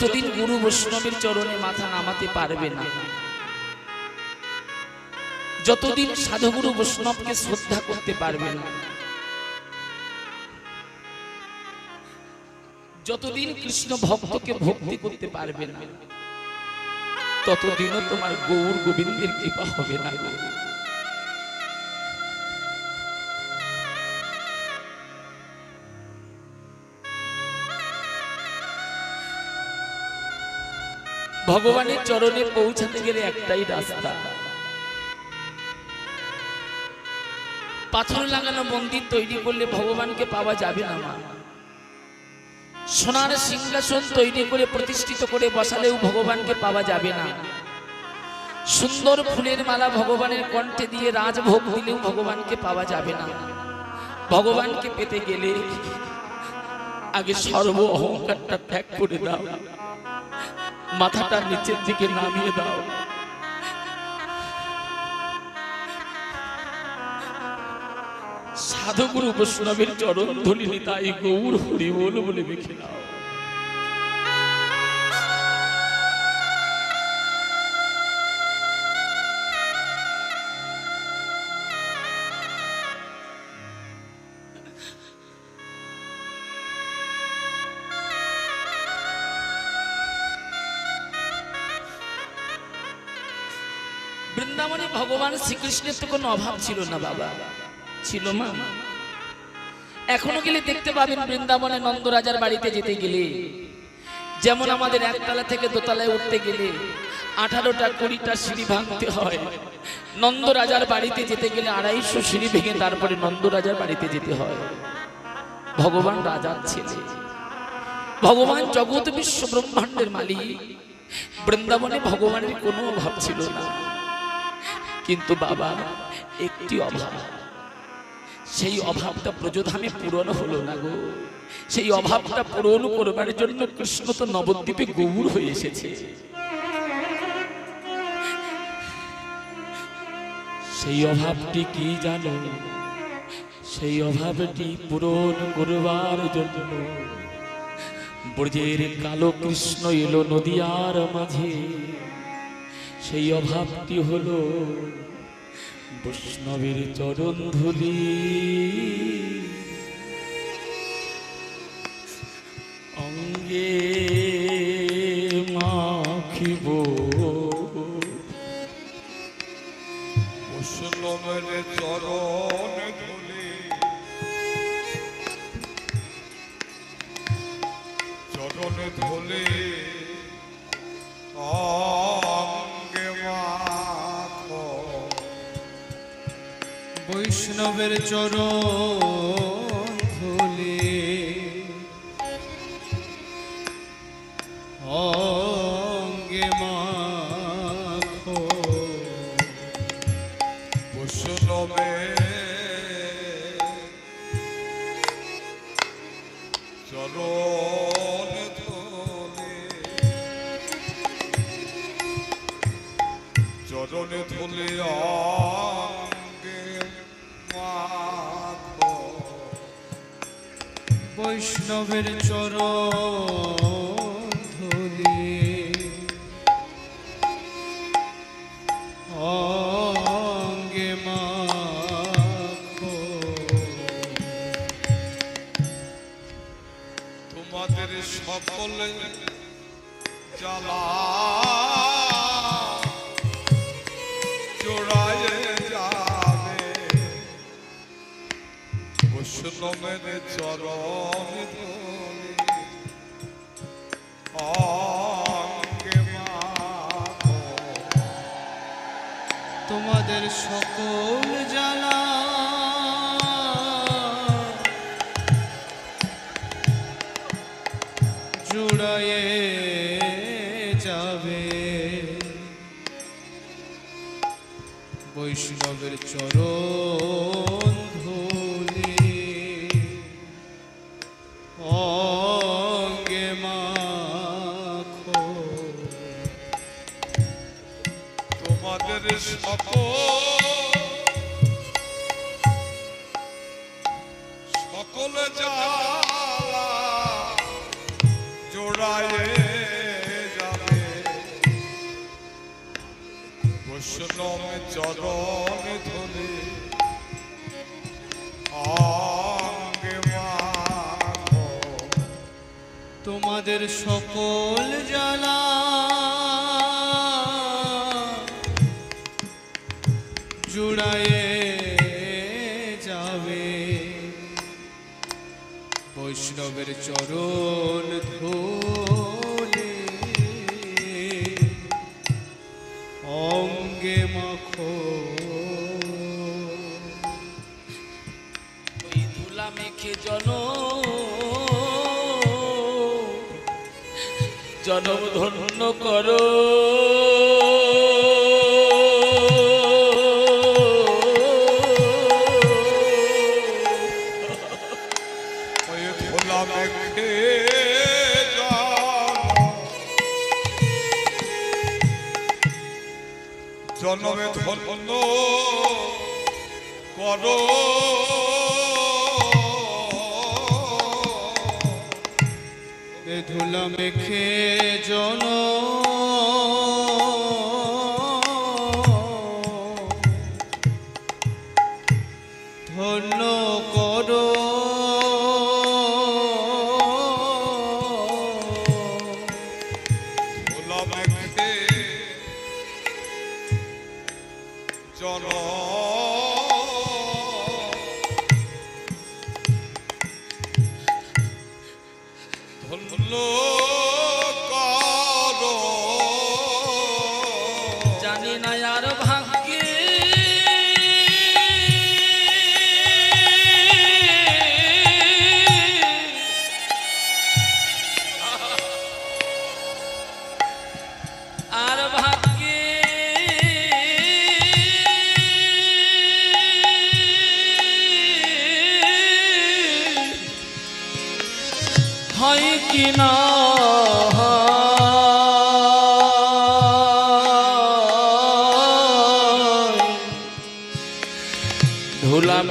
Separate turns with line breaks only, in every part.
যতদিন গুরু বৈষ্ণবের চরণে মাথা নামাতে পারবে না, যতদিন সাধুগুরু বৈষ্ণবকে শ্রদ্ধা করতে পারবে না, যতদিন কৃষ্ণ ভক্তকে ভক্তি করতে পারবে না, ততদিনও তোমার গৌর গোবিন্দের কৃপা হবে না। ভগবানের চরণে পৌঁছাতে গেলে একটাই রাস্তা। পাথর লাগানো মন্দির তৈরি করলে ভগবানকে পাওয়া যাবে না, মা। সোনার সিংহাসন তৈরি করে প্রতিষ্ঠিত করে বসালেও ভগবানকে পাওয়া যাবে না। সুন্দর ফুলের মালা ভগবানের কণ্ঠে দিয়ে রাজভোগ দিলেও ভগবানকে পাওয়া যাবে না। ভগবানকে পেতে গেলে আগে সর্ব অহংকারটা ত্যাগ করে দাও। মাথাটা নিচের দিকে নামিয়ে দাও। সাধুগুরু বৈষ্ণবের চরণ ধুলিনি তাই গৌর হরি বল বলে মেখে নাও। বৃন্দাবনে ভগবান শ্রীকৃষ্ণের তো কোনো অভাব ছিল না বাবা। ছিল মা। এখনও গেলে দেখতে পাবেন বৃন্দাবনে নন্দরাজার বাড়িতে যেতে গেলে। যেমন আমাদের একতলা থেকে দোতলায় উঠতে গেলে আঠারোটা কুড়িটা সিঁড়ি ভাঙতে হয়। নন্দরাজার বাড়িতে যেতে গেলে আড়াইশো সিঁড়ি ভেঙে তারপরে নন্দরাজার বাড়িতে যেতে হয়। ভগবান রাজার ছেলে। ভগবান জগৎ বিশ্ব ব্রহ্মাণ্ডের মালিক। বৃন্দাবনে ভগবানের কোনো অভাব ছিল না। কিন্তু বাবা একটি অভাব। সেই অভাবটা ব্রজধামে পূরণ হলো না গো। সেই অভাবটা পূরণ করবার জন্য কৃষ্ণ তো নবদ্বীপে গৌর হয়ে এসেছে। সেই অভাবটি কি জানো? সেই অভাবটি পূরণ করবার জন্য। ব্রজের কালো কৃষ্ণ এলো নদিয়ার মাঝে। সেই অভাবটি হল বৈষ্ণবের চরণ ধুলি।
বৈষ্ণবের চরণ। বৈষ্ণবের চরণ ধুলি অঙ্গে মাখো।
তোমাদের সকলে জ্বালা চরণ
তোমাদের সকল জ্বালা। জুড়ায়ে যাবে। বৈষ্ণবের চরণ
সকল জোড়ায় যাবে। বৈষ্ণব চরণ ধরে
তোমাদের সকল জানা চরণ
জন্মে ধন্য কর।
বেধুলা খে জনম
Lord.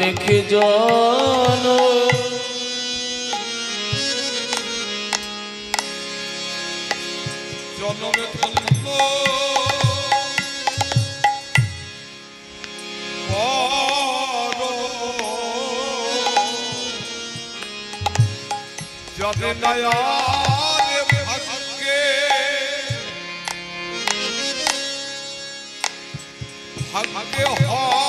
অনেক জন।
জনমে যাদের নয়ার ভাগ্যে ভাগ্যে হয়।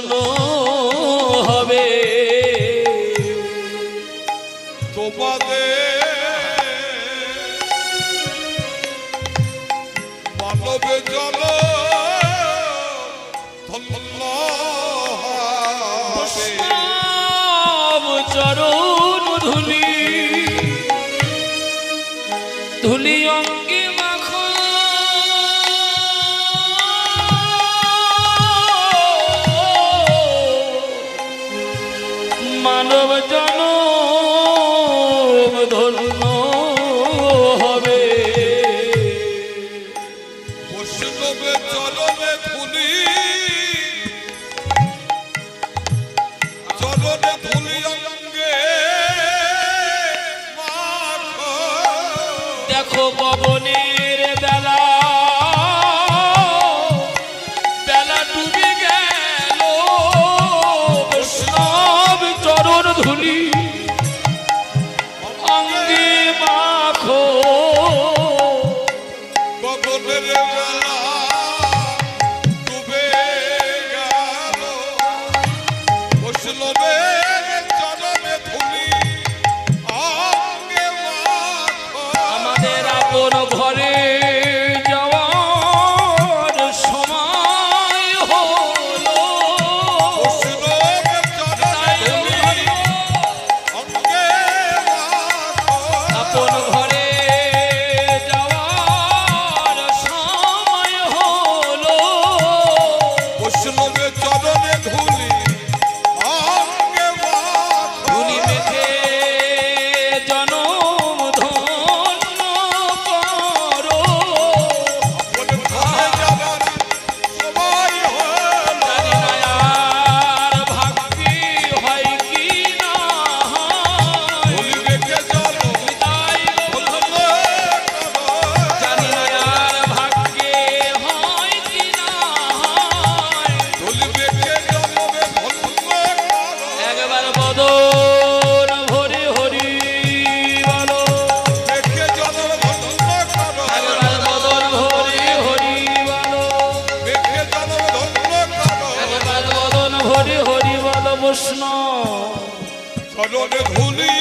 তবে জল
চরণ ধুলি
চরণে ধুলি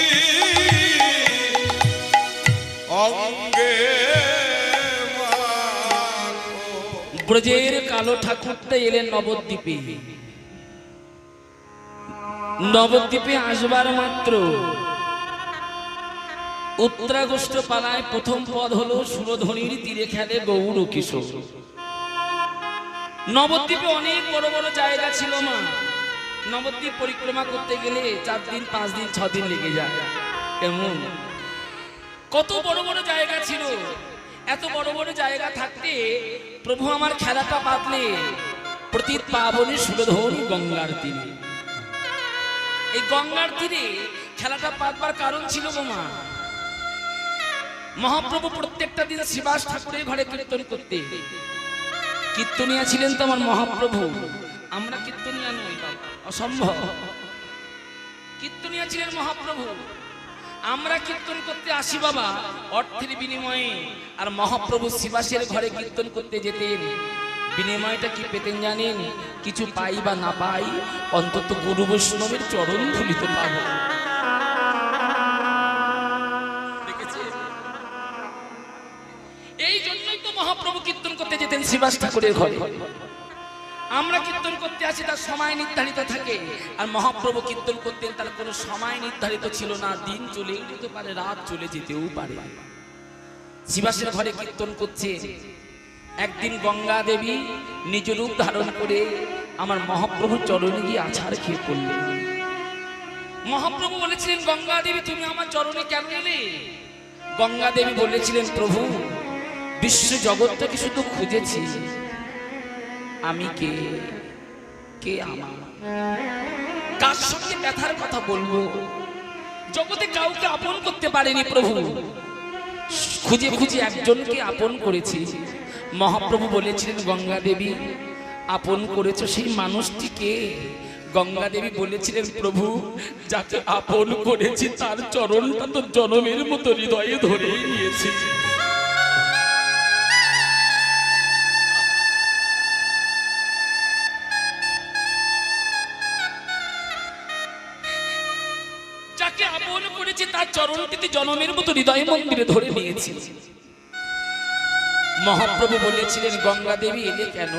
অঙ্গে
ব্রজের কালো ঠাকুরটা এলেন নবদ্বীপে। নবদ্বীপে আসবার মাত্র। উত্তরাগোষ্ঠ পালায় প্রথম পদ হলো সুরধ্বনির তীরে খেলে গৌর কিশোর। নবদ্বীপে অনেক বড় বড় জায়গা ছিল মা। নবদ্বীপ পরিক্রমা করতে গেলে চার দিন, পাঁচ দিন, ছ দিন লেগে যায়। এমন কত বড় বড় জায়গা ছিল। এত বড় বড় জায়গা থাকতে প্রভু আমার খেলাটা পাতলে প্রতি পাবনে সুরধন গঙ্গার তীরে। এই গঙ্গার তীরে খেলাটা পাতবার কারণ ছিল গোমা মহাপ্রভু প্রত্যেকটা দিন শিবাস ঠাকুরের ঘরে কীর্তন করতে। কীর্তনিয়া ছিলেন তো আমার মহাপ্রভু। আমরা কীর্তনিয়া নই অসম্ভব। কীর্তনিয়া ছিলেন মহাপ্রভু। আমরা কীর্তন করতে আসি বাবা, অর্থের বিনিময়ে। আর মহাপ্রভু শিবাসের ঘরে কীর্তন করতে যেতেন। বিনিময়টা কি পেতেন জানেন? কিছু পাই বা না পাই, অন্তত গুরু বৈষ্ণবের চরণ ধুলিতে পাব। শিবাস ঠাকুরের ঘরে। আমরা কীর্তন করতে আসি, তার সময় নির্ধারিত থাকে। আর মহাপ্রভু কীর্তন করতেন, তার কোনো সময় নির্ধারিত ছিল না। দিন চলে যেতে পারে, রাত চলে যেতেও পারে। শিবাসের ঘরে কীর্তন করছে। একদিন গঙ্গা দেবী নিজ রূপ ধারণ করে আমার মহাপ্রভু চরণে গিয়ে আছাড় খেয়ে পড়লেন। মহাপ্রভু বলেছিলেন, গঙ্গা দেবী, তুমি আমার চরণে কেন এলে? গঙ্গা দেবী বলেছিলেন, প্রভু বিশ্ব জগৎটাকে শুধু খুঁজেছি। আমি কে? কে আমার? কার সঙ্গে ব্যথার কথা বলব? জগতে কাউকে আপন করতে পারেনি প্রভু। খুঁজে খুঁজে একজনকে আপন করেছি। মহাপ্রভু বলেছিলেন গঙ্গা দেবী আপন করেছ সেই মানুষটিকে গঙ্গা দেবী বলেছিলেন, প্রভু, যাকে আপন করেছি তার চরণটা তো জনমের মতো হৃদয়ে ধরেই নিয়েছি। জনমের মতো হৃদয় মন্দিরে ধরে নিয়েছি। মহাপ্রভু বলেছিলেন, গঙ্গা দেবী এলে কেন?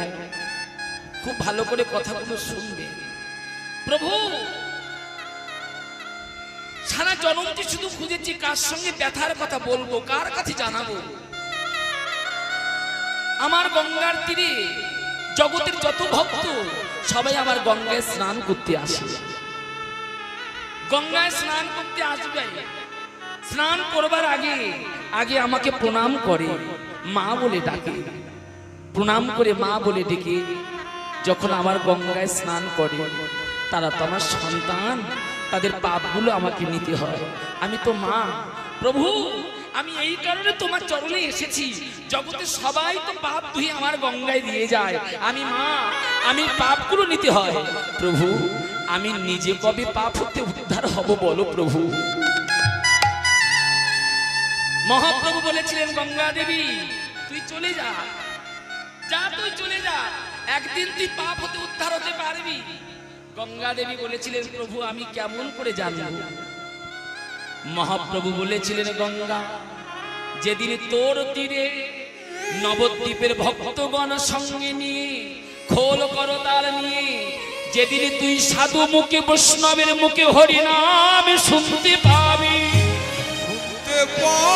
খুব ভালো করে কথাগুলো শুনবে। প্রভু, সারা জনমটি শুধু খুঁজেছি কার সঙ্গে ব্যথার কথা বলব, কার কাছে জানাব। আমার গঙ্গার তীরে জগতের যত ভক্ত, সবাই আমার গঙ্গায় স্নান করতে আসে গঙ্গায় স্নান করতে আসবে। স্নান করবার আগে আগে আমাকে প্রণাম করে, মা বলে ডাকে। প্রণাম করে মা বলে ডেকে, যখন আমার গঙ্গায় স্নান করে, তারা তো আমার সন্তান, তাদের পাপগুলো আমাকে নিতে হয়। আমি তো মা। প্রভু, আমি এই কারণে তোমার চরণে এসেছি। জগতে সবাই তো পাপ ধুয়ে আমার গঙ্গায় দিয়ে যায়। আমি মা, আমি পাপগুলো নিতে হয়। প্রভু, আমি নিজে কবে পাপ হতে উদ্ধার হব বলো প্রভু। মহাপ্রভু বলেছিলেন, গঙ্গা দেবী, তুই চলে যা। যা, তুই চলে যা। একদিন তুই পাপ হতে উদ্ধার হতে পারবি। গঙ্গা দেবী বলেছিলেন, প্রভু, আমি কেমন করে জানব? মহাপ্রভু বলেছিলেন, গঙ্গা, যেদিন তোর তীরে নবদ্বীপের ভক্তগণ সঙ্গে নিয়ে, খোল করতাল নিয়ে, যেদিন তুই সাধু মুখে, বৈষ্ণবের মুখে হরিনাম শুনতে পাবি।
তে পাবি।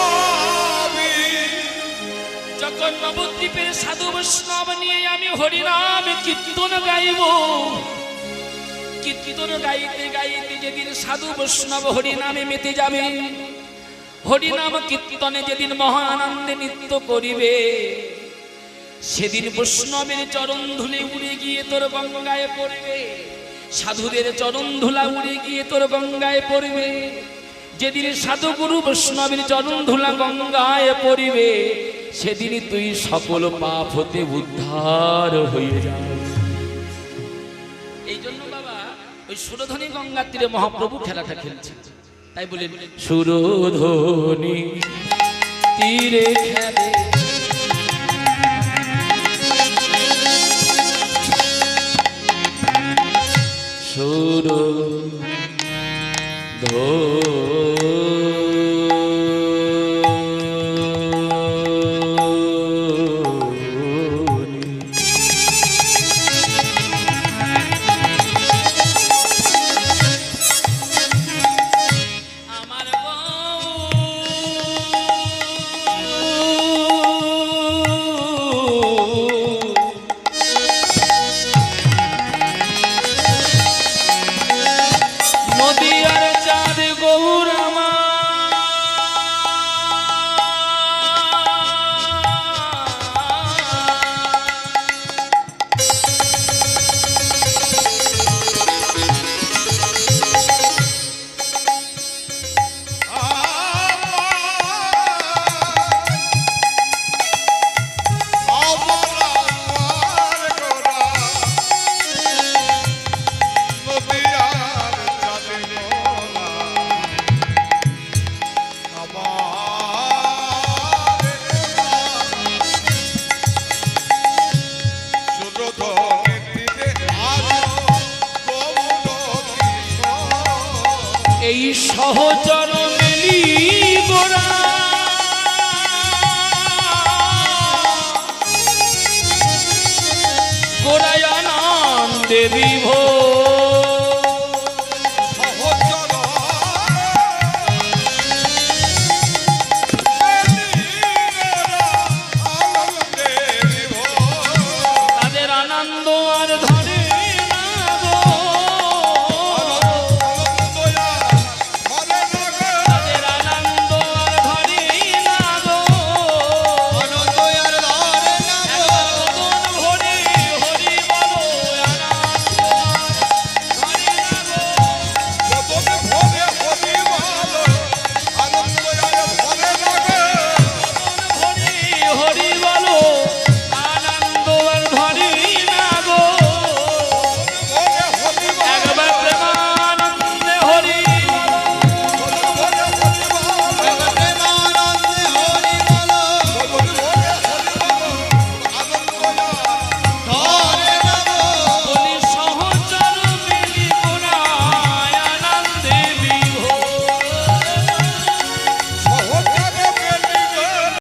যখন নবদ্বীপের সাধু বৈষ্ণব নিয়ে আমি হরিনাম কীর্তন গাইব। কীর্তন গাইতে গাইতে যেদিন সাধু বৈষ্ণব হরিনামে মেতে যাবে, হরিনাম কীর্তনে যেদিন মহা আনন্দে নৃত্য করিবে, সেদিন বৈষ্ণবের চরণ ধুলে উড়ে গিয়ে তোর গঙ্গায় পড়বে, সাধুদের চরণ ধুলা উড়ে গিয়ে তোর গঙ্গায় পড়বে, যেদিন সাধু গুরু বৈষ্ণবের চরণ ধুলা গঙ্গায় পড়িবে সেদিন তুই সকল পাপ হতে উদ্ধার হয়ে যাবে এই জন্য বাবা ওই সুরধনী গঙ্গার তীরে মহাপ্রভু খেলাটা খেলছে তাই বলেন সুরধনী তীরে খেলে। সুর ধনী
तेरी भो